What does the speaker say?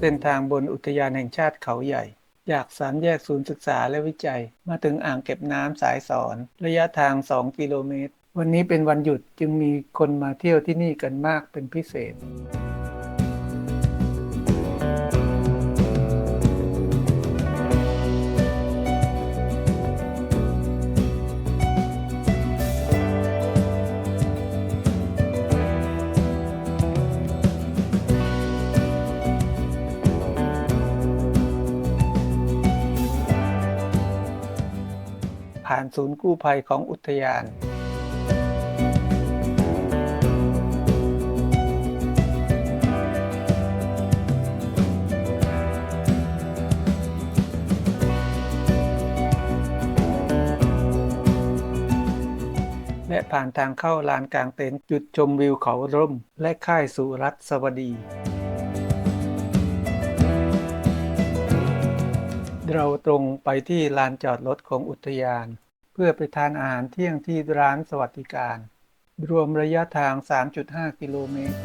เส้นทางบนอุทยานแห่งชาติเขาใหญ่ จากสามแยกศูนย์ศึกษาและวิจัย มาถึงอ่างเก็บน้ำสายสอน ระยะทาง 2 กิโลเมตร วันนี้เป็นวันหยุดจึงมีคนมาเที่ยวที่นี่กันมากเป็นพิเศษ ผ่านศูนย์กู้ภัยของอุทยานและผ่านทางเข้าลานกลางเต็นท์จุดชมวิวเขาร่ม และค่ายสุรัตสวัสดี เราตรงไปที่ลานจอดรถของอุทยาน เพื่อไปทานอาหารเที่ยงที่ร้านสวัสดิการ รวมระยะทาง 3.5 กิโลเมตร